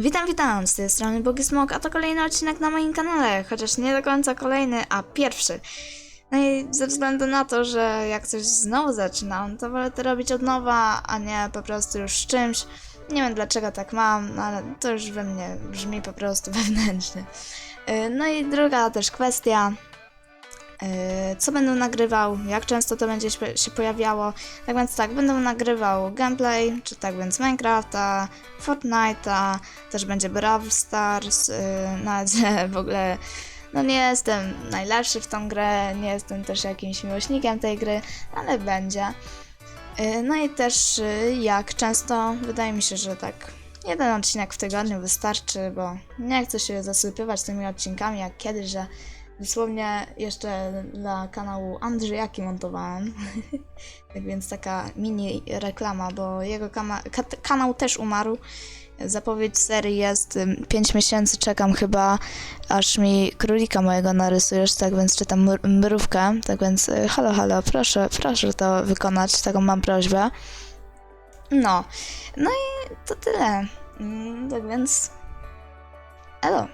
Witam, witam, z tej strony Bogi Smok, a to kolejny odcinek na moim kanale, chociaż nie do końca kolejny, a pierwszy. No i ze względu na to, że jak coś znowu zaczynam, to wolę to robić od nowa, a nie po prostu już z czymś. Nie wiem dlaczego tak mam, no ale to już we mnie brzmi po prostu wewnętrznie. Yy, No i druga też kwestia, yy, co będę nagrywał, jak często to będzie się pojawiało. Tak więc tak, będę nagrywał gameplay, czy tak więc Minecrafta, Fortnite'a, też będzie Brawl Stars, yy, nawet w ogóle no nie jestem najlepszy w tą grę, nie jestem też jakimś miłośnikiem tej gry, ale będzie. Yy, No i też yy, jak często, wydaje mi się, że tak jeden odcinek w tygodniu wystarczy, bo nie chcę się zasypywać tymi odcinkami jak kiedyś, że dosłownie jeszcze dla kanału Andrzejaki montowałem. tak więc taka mini reklama, bo jego kanał też umarł. Zapowiedź serii jest 5 miesięcy, czekam chyba, aż mi królika mojego narysujesz, tak więc czytam mr- mrówkę, tak więc y, halo, halo, proszę, proszę to wykonać, taką mam prośbę. No, no i to tyle. Mm, Tak więc, elo.